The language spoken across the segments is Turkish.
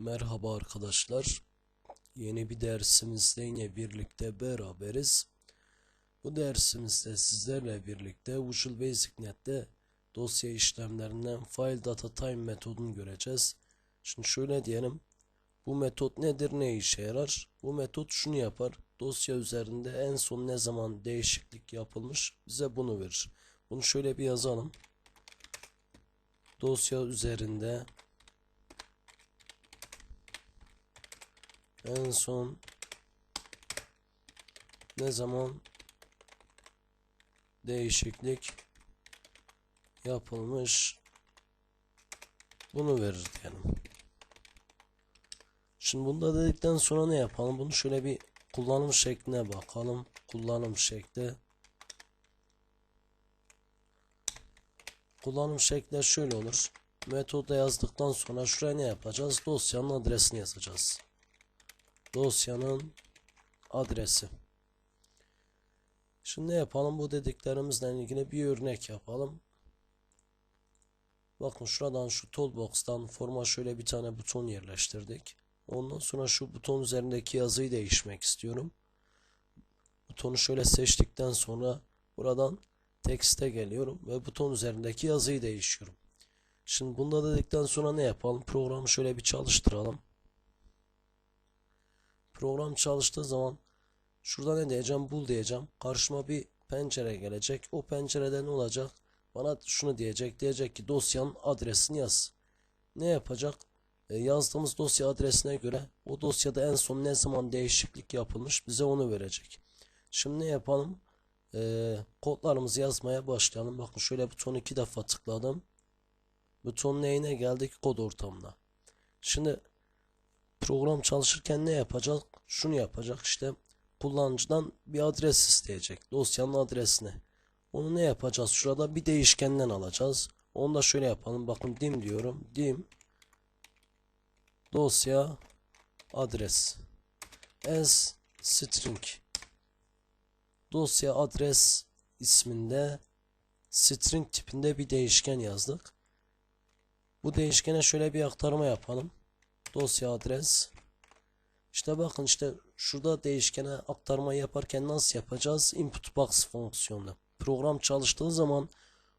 Merhaba arkadaşlar. Yeni bir dersimizde yine birlikte beraberiz. Bu dersimizde sizlerle birlikte Visual Basic Net'te dosya işlemlerinden File Data Time metodunu göreceğiz. Şimdi şöyle diyelim. Bu metot nedir, ne işe yarar? Bu metot şunu yapar. Dosya üzerinde en son ne zaman değişiklik yapılmış bize bunu verir. Bunu şöyle bir yazalım. Dosya üzerinde En son ne zaman değişiklik yapılmış bunu verir diyelim. Şimdi bunda dedikten sonra ne yapalım? Bunu şöyle bir kullanım şekline bakalım. Kullanım şekli. Kullanım şekli şöyle olur. Metoda yazdıktan sonra şuraya ne yapacağız? Dosyanın adresini yazacağız dosyanın adresi. Şimdi ne yapalım? Bu dediklerimizle ilgili bir örnek yapalım. Bakın şuradan şu toolbox'tan forma şöyle bir tane buton yerleştirdik. Ondan sonra şu buton üzerindeki yazıyı değişmek istiyorum. Butonu şöyle seçtikten sonra buradan tekste geliyorum ve buton üzerindeki yazıyı değişiyorum. Şimdi bunda dedikten sonra ne yapalım? Programı şöyle bir çalıştıralım. Program çalıştığı zaman şurada ne diyeceğim? Bul diyeceğim. Karşıma bir pencere gelecek. O pencerede ne olacak? Bana şunu diyecek. Diyecek ki dosyanın adresini yaz. Ne yapacak? E, yazdığımız dosya adresine göre o dosyada en son ne zaman değişiklik yapılmış bize onu verecek. Şimdi ne yapalım? E, kodlarımızı yazmaya başlayalım. Bakın şöyle butonu iki defa tıkladım. Buton neyine geldik? Kod ortamına. Şimdi program çalışırken ne yapacak? Şunu yapacak işte kullanıcıdan bir adres isteyecek. Dosyanın adresini. Onu ne yapacağız? Şurada bir değişkenden alacağız. Onu da şöyle yapalım. Bakın dim diyorum. Dim dosya adres as string dosya adres isminde string tipinde bir değişken yazdık. Bu değişkene şöyle bir aktarma yapalım dosya adres. İşte bakın işte şurada değişkene aktarma yaparken nasıl yapacağız? İnput box fonksiyonu. Program çalıştığı zaman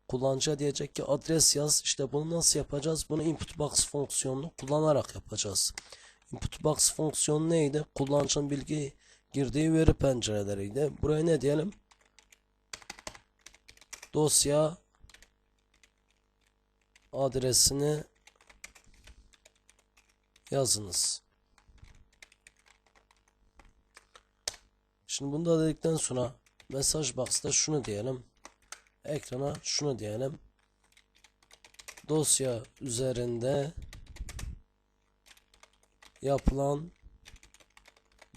kullanıcıya diyecek ki adres yaz. İşte bunu nasıl yapacağız? Bunu input box fonksiyonunu kullanarak yapacağız. İnput box fonksiyonu neydi? Kullanıcının bilgi girdiği veri pencereleriydi. Buraya ne diyelim? Dosya adresini yazınız. Şimdi bunu da dedikten sonra mesaj box'ta şunu diyelim. Ekrana şunu diyelim. Dosya üzerinde yapılan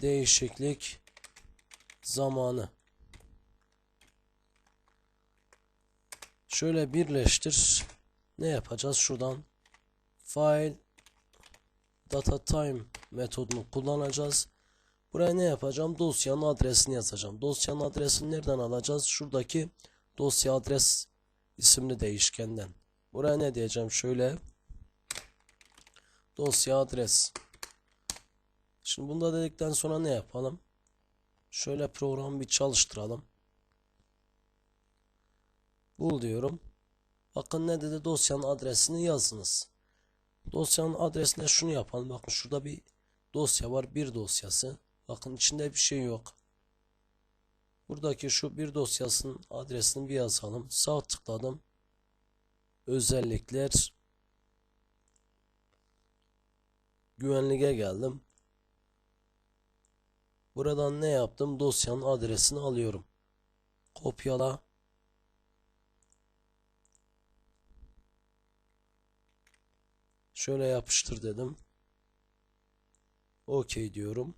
değişiklik zamanı. Şöyle birleştir. Ne yapacağız? Şuradan file data time metodunu kullanacağız. Buraya ne yapacağım? Dosyanın adresini yazacağım. Dosyanın adresini nereden alacağız? Şuradaki dosya adres isimli değişkenden. Buraya ne diyeceğim? Şöyle dosya adres. Şimdi bunda dedikten sonra ne yapalım? Şöyle programı bir çalıştıralım. Bul diyorum. Bakın ne dedi? Dosyanın adresini yazınız. Dosyanın adresine şunu yapalım. Bakın şurada bir dosya var. Bir dosyası. Bakın içinde bir şey yok. Buradaki şu bir dosyasının adresini bir yazalım. Sağ tıkladım. Özellikler. Güvenliğe geldim. Buradan ne yaptım? Dosyanın adresini alıyorum. Kopyala. Şöyle yapıştır dedim. OK diyorum.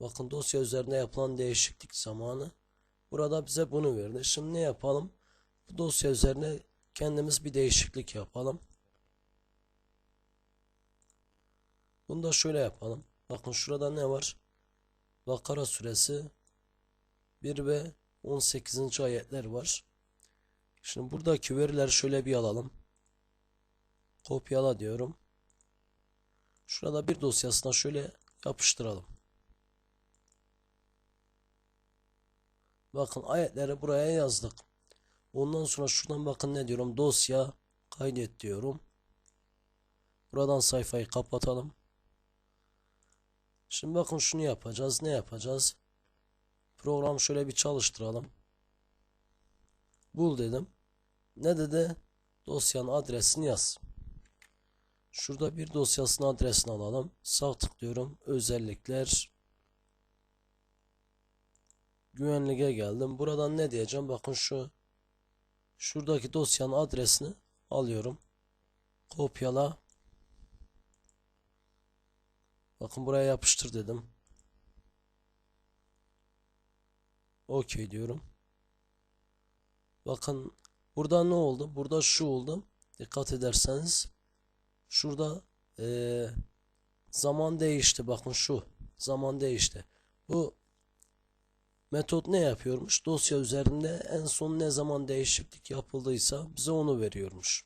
Bakın dosya üzerinde yapılan değişiklik zamanı. Burada bize bunu verdi. Şimdi ne yapalım? Bu dosya üzerine kendimiz bir değişiklik yapalım. Bunu da şöyle yapalım. Bakın şurada ne var? Bakara suresi 1 ve 18. ayetler var. Şimdi buradaki verileri şöyle bir alalım. Kopyala diyorum. Şurada bir dosyasına şöyle yapıştıralım. Bakın ayetleri buraya yazdık. Ondan sonra şuradan bakın ne diyorum. Dosya kaydet diyorum. Buradan sayfayı kapatalım. Şimdi bakın şunu yapacağız. Ne yapacağız? Program şöyle bir çalıştıralım. Bul dedim. Ne dedi? Dosyanın adresini yaz. Şurada bir dosyasının adresini alalım. Sağ tıklıyorum. Özellikler. Güvenliğe geldim. Buradan ne diyeceğim? Bakın şu şuradaki dosyanın adresini alıyorum. Kopyala. Bakın buraya yapıştır dedim. OK diyorum. Bakın burada ne oldu? Burada şu oldu. Dikkat ederseniz şurada eee, zaman değişti. Bakın şu zaman değişti. Bu metot ne yapıyormuş? Dosya üzerinde en son ne zaman değişiklik yapıldıysa bize onu veriyormuş.